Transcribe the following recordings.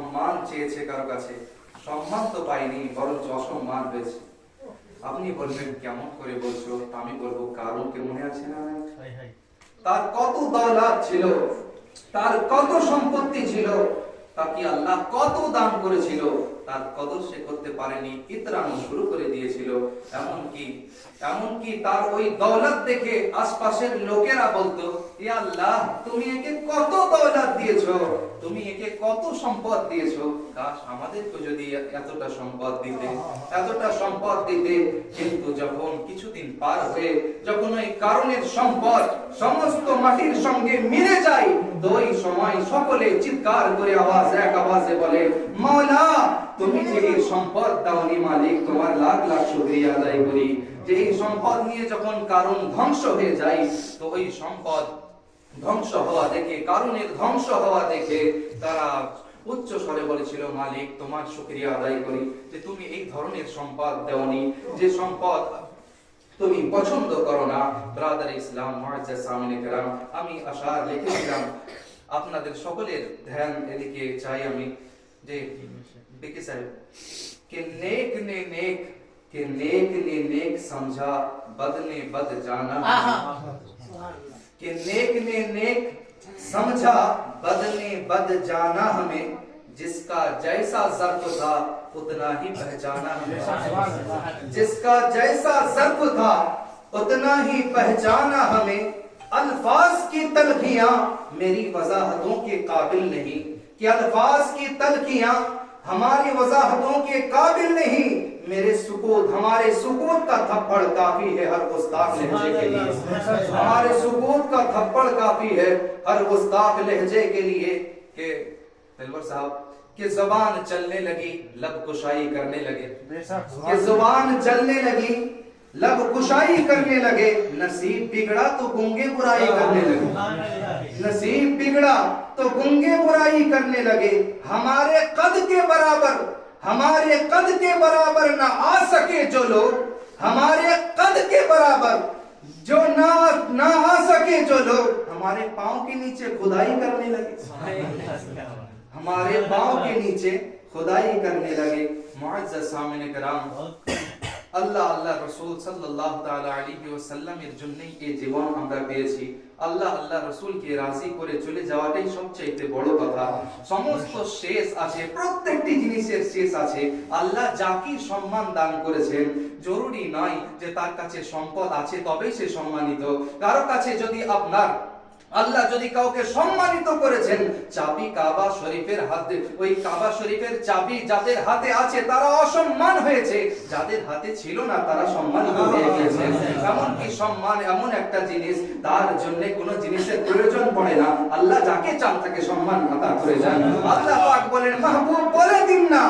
সম্মান চেয়েছে কারও কাছে সম্মান তো পাইনি বরঞ্চ অসম্মান হয়েছে। আপনি বলবেন কেমন করে বলছো? আমি বলব কারণ কে মনে আছে না? তার কত দৌলত ছিল তার কত সম্পত্তি ছিল তাকে আল্লাহ কত দান করেছিল? তার কদর সে করতে পারেনি ইতরানো শুরু করে দিয়েছিল। এমনকি এমনকি তার ওই দৌলত দেখে আশপাশের লোকেরা বলতো ইয়া আল্লাহ তুমি একে কত দৌলত দিয়েছ? তুমি একে কত সম্পদ দিয়েছ? কাশ আমাদেরকে যদি এতটা সম্পদ দিতে, এতটা সম্পদ দিতে, কিন্তু যখন কিছুদিন পার হয়ে যখন ওই কারণের সম্পদ সমস্ত মাটির সঙ্গে মিলে যায়, তো ওই সময় সকলে চিৎকার করে আওয়াজ, এক আওয়াজে বলে, মাওলা, তুমি যে সম্পদ দাওনি মালিক, তোমার লাখ লাখ শুকরিয়া আদায় করি। যে এই সম্পদ নিয়ে যখন কারণ ধ্বংস হয়ে যায়, তো ওই সম্পদ ধ্বংস হওয়া দেখে কারণের ধ্বংস হওয়া দেখে তারা উচ্চ স্বরে বলেছিল মালিক তোমার সুক্রিয়া আদায় করি যে তুমি এই ধরনের সম্পদ দেওনি যে সম্পদ তুমি পছন্দ করো না। ব্রাদার ইসলাম আমি আশা লিখেছিলাম আপনাদের সকলের ধ্যান এদিকে চাই আমি যে বিকি সাহেব কে নেক নে নেক কে নেক নে নেক সমঝা বদ নে বদ জানা کہ نیک نے نیک سمجھا، بد نے بد جانا ہمیں، جس کا جیسا ظرف تھا اتنا ہی پہچانا ہمیں۔ جس کا جیسا ظرف تھا اتنا ہی پہچانا ہمیں۔ الفاظ کی تلخیاں میری وضاحتوں کے قابل نہیں۔ کہ الفاظ کی تلخیاں ہماری وضاحتوں کے قابل نہیں تیرے سکوت ہمارے سکوت کا تھپڑ کافی ہے ہر گستاخ لہجے کے لیے۔ ہمارے سکوت کا تھپڑ کافی ہے ہر گستاخ لہجے کے لیے کہ دلور صاحب کہ زبان چلنے لگی لب کشائی کرنے لگے۔ کہ زبان چلنے لگی لب کشائی کرنے لگے نصیب بگڑا تو گنگے برائی کرنے لگے۔ نصیب بگڑا تو گنگے برائی کرنے لگے۔ ہمارے قد کے برابر ہمارے قد کے برابر نہ آ سکے جو لوگ، ہمارے قد کے برابر جو نہ آ سکے جو لوگ، ہمارے پاؤں کے نیچے خدائی کرنے لگے۔ ہمارے پاؤں کے نیچے خدائی کرنے لگے۔ معجزہ سامنے کرام আল্লাহ আল্লাহ রসুল সাল্লাল্লাহু তাআলা আলাইহি ওয়াসাল্লামের জন্যই এই জীবন আমরা পেয়েছি। আল্লাহ আল্লাহ রসুলকে রাজি করে চলে যাওয়াটাই বড় কথা। সমস্ত শেষ আছে, প্রত্যেকটি জিনিসের শেষ আছে। আল্লাহ যাকে সম্মান দান করেছেন। জরুরি নয় যে তার কাছে সম্পদ আছে, তবেই সে সম্মানিত। কারও কাছে যদি আপনার আল্লাহ যদি কাউকে সম্মানিত করেছেন চাবি কাবা শরীফের হাতে ওই কাবা শরীফের চাবি যাদের হাতে আছে তারা অসম্মান হয়েছে। যাদের হাতে ছিল না তারা সম্মানিত হয়ে গেছে এমনকি সম্মান এমন একটা জিনিস তার জন্য কোনো জিনিসের প্রয়োজন পড়ে না। আল্লাহ যাকে চান তাকে সম্মান আদা করে যান আল্লাহ পাক বলেন মাহবুব বলে দিন না।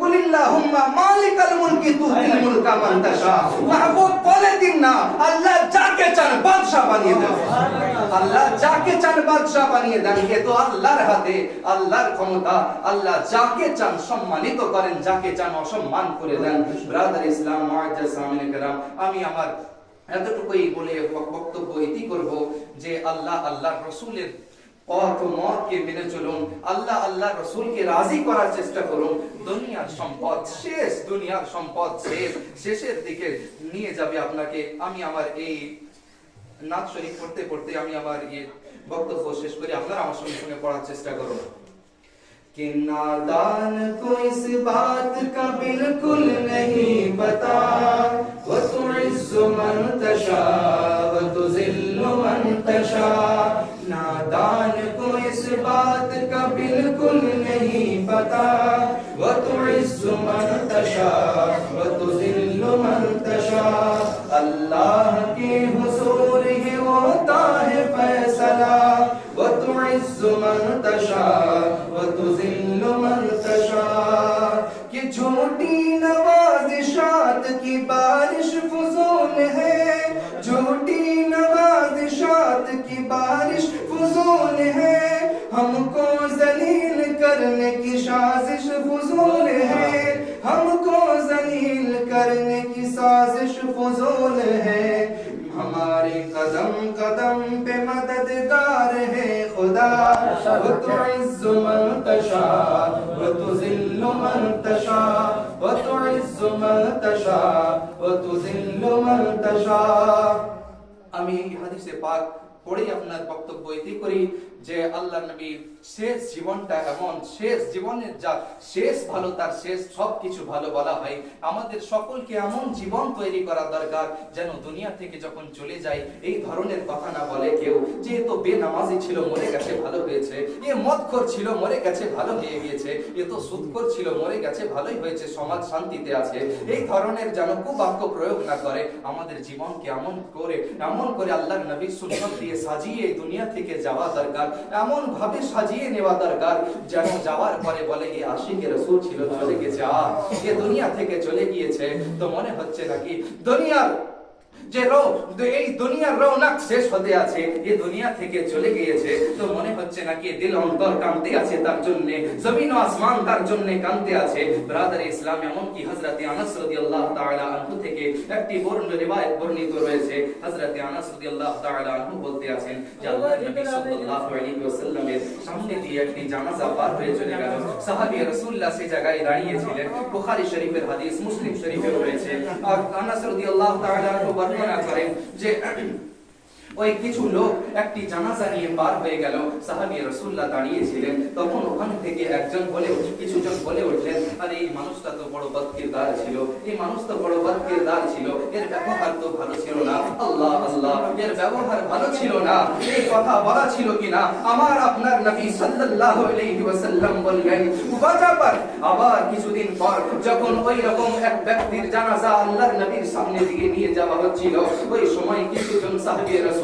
কুলিল্লাহুম্মা মালিকাল মুলকি তুতিল মুলকা মান তাশা। মাহবুব না। আল্লাহ যাকে চান বাদশাহ বানিয়ে দেন। আল্লাহ যাকে চান বাদশাহ বানিয়ে দেন, এ তো আল্লাহর হাতে, আল্লাহর ক্ষমতা। আল্লাহ যাকে চান সম্মানিত করেন, যাকে চান অসম্মান করে দেন। ব্রাদার ইসলাম মুআজ্জাজ সামিনে কেরাম, আমি আমার এতটুকুই বলে বক্তব্য এটি করব যে আল্লাহ, আল্লাহর রসুলের পথ মতকে মেনে চলুন আল্লাহ আল্লাহ রসুলকে রাজি করার চেষ্টা করুন দুনিয়ার সম্পদ শেষ দুনিয়ার সম্পদ শেষ শেষের দিকে নিয়ে যাবে আপনাকে আমি আমার এই নাচ শরীফ পড়তে পড়তে আমি আমার ইয়ে বক্তব্য শেষ করি আপনারা আমার সঙ্গে সঙ্গে পড়ার চেষ্টা করুন कि नादान को इस बात का बिल्कुल नहीं पता वो तुइज़्ज़ मन तशा تشاء وتعز من تشاء وتذل من تشاء اللہ کے حضور ہی ہوتا ہے فیصلہ وتعز من تشاء وتذل من تشاء کہ جھوٹی نوازشات کی بارش فضول ہے، جھوٹی نوازشات کی بارش فضول ہے۔ ہم کو ذلیل کرنے کی شازش فضول ہے۔ ہم کو زلیل کرنے کی سازش فضول ہے۔ ہماری قدم قدم پہ مددگار ہے خدا۔ و تو عز من تشا و تو ذل من تشا و تو عز من تشا و تو ذل من تشا امین کی حدیث پاک পড়ে আপনার বক্তব্য এতে করি যে আল্লাহ নবী শেষ জীবনটা এমন, শেষ জীবনের যা শেষ ভালো, তার শেষ সবকিছু ভালো বলা হয়। আমাদের সকলকে এমন জীবন তৈরি করা দরকার যেন দুনিয়া থেকে যখন চলে যায় এই ধরনের কথা না বলে কেউ। যে তো বেনামাজি ছিল, মরে গেছে, ভালো হয়েছে। এ মদখোর ছিল, মরে গেছে, ভালো হয়ে গিয়েছে। এ তো সুদখোর ছিল, মরে গেছে, ভালোই হয়েছে, সমাজ শান্তিতে আছে। এই ধরনের যেন কুবাক্য প্রয়োগ না করে, আমাদের জীবনকে এমন করে এমন করে আল্লাহর নবী সুন্নত দিয়ে সাজিয়ে দুনিয়া থেকে যাওয়া দরকার এমন ভাবে সাজিয়ে নেওয়া দরকার যেন যাওয়ার পরে বলে এই আশিকের রসুল ছিল, চলে গেছে, আ, এ দুনিয়া থেকে চলে গিয়েছে। তো মনে হচ্ছে নাকি, দুনিয়ার যে এই দুনিয়ার রৌনক শেষ হতে আছে এ দুনিয়া থেকে চলে গিয়েছে। তো মনে হচ্ছে নাকি দিল অন্তর কাঁদতে আছে তার জন্য জমিন ও আসমান তার জন্য কাঁদতে আছে। ব্রাদার ইসলাম এমন কি হযরত আনাস রাদিয়াল্লাহু তাআলা আনহু থেকে একটি বর্ণ রিওয়ায়াত বর্ণিত রয়েছে। হযরত আনাস রাদিয়াল্লাহু তাআলা আনহু বলতে আছেন যে আল্লাহর নবী সাল্লাল্লাহু আলাইহি ওয়াসাল্লামের সামনে দিয়ে একটি জানাজা পার হয়ে চলে গেল। সাহাবী রাসূলুল্লাহ সেই জায়গায় দাঁড়িয়ে ছিলেন বুখারী শরীফের হাদিস মুসলিম শরীফে রয়েছে। আর আনাস রাদিয়াল্লাহু তাআলা আনহু বর্ণনা করেন যে ওই কিছু লোক একটি জানাজা নিয়ে পার হয়ে গেল। সাহাবী রাসূলুল্লাহ দাঁড়িয়ে ছিলেন তখন ওখান থেকে একজন বলে কিছু জন বলে উঠলেন, আরে, এই মানুষটা তো বড় বদকিরদার ছিল। এই মানুষ তো বড় বদকিরদার ছিল। এর ব্যবহার তো ভালো ছিল না। আল্লাহ আল্লাহ, এর ব্যবহার ভালো ছিল না। এই কথা বলা ছিল কিনা? আমার আপনার নবী সাল্লাল্লাহু আলাইহি ওয়াসাল্লাম বললেন ওয়াজাবার আবার কিছুদিন পর যখন ওই রকম এক ব্যক্তির জানাজা আল্লাহর নবীর সামনে দিকে নিয়ে যাওয়া হচ্ছিল, ওই সময় কিছুজন সাহাবী রাসূল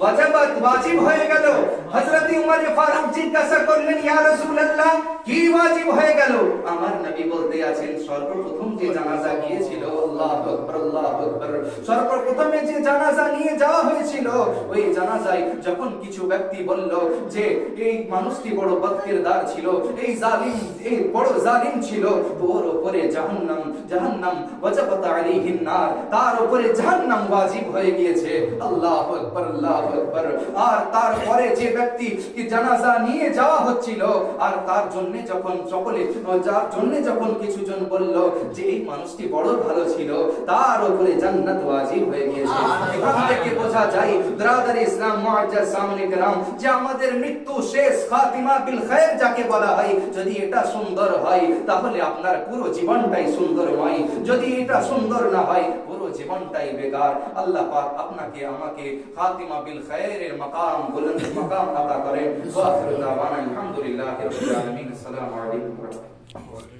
ওয়াজাবাত ওয়াজিব হয়ে গেল। হযরত উমর ফারুক জিজ্ঞাসা করলেন, ইয়া রাসূলুল্লাহ, কি ওয়াজিব হয়ে গেল? আমার নবী বলতে আছেন, সর্বপ্রথম যে জানাজা গিয়েছিল, আল্লাহু আকবার আল্লাহু আকবার যে জানাজা নিয়ে যাওয়া হয়েছিল, ওই জানাজায় যখন কিছু ব্যক্তি বলল যে, এই মানুষটি বড় বদকিরদার ছিল, এই জালিম, এই বড় জালিম ছিল ওর উপরে জাহান্নাম জাহান্নাম ওয়াজাবাত আলাইহিন নার, তার উপরে জাহান্নাম ওয়াজিব হয়ে গিয়েছে। আল্লাহু আকবার, আল্লাহু আকবার আর তারপরে যে ব্যক্তি কি জানাজা নিয়ে যাওয়া হচ্ছিল আর তার জন্য যখন সকলে যার জন্য যখন কিছু জন বলল যে এই মানুষটি বড় ভালো ছিল তার উপরে জান্নাত ওয়াজিব হয়ে গিয়েছে এখান থেকে বোঝা যায় ব্রাদার ইসলাম মুআজ্জাজ সামনে کرام যে আমাদের মৃত্যু শেষ খাতিমা বিল খায়র যাকে বলা হয় যদি এটা সুন্দর হয় তাহলে আপনার পুরো জীবনটাই সুন্দরময় যদি এটা সুন্দর না হয় পুরো জীবনটাই বেকার আল্লাহ পাক আপনাকে আমাকে খাতিমা বিল من خير المقام قلنا في المقام أتى قريب. وآخر دعوانا الحمد لله رب العالمين. السلام عليكم ورحمة الله.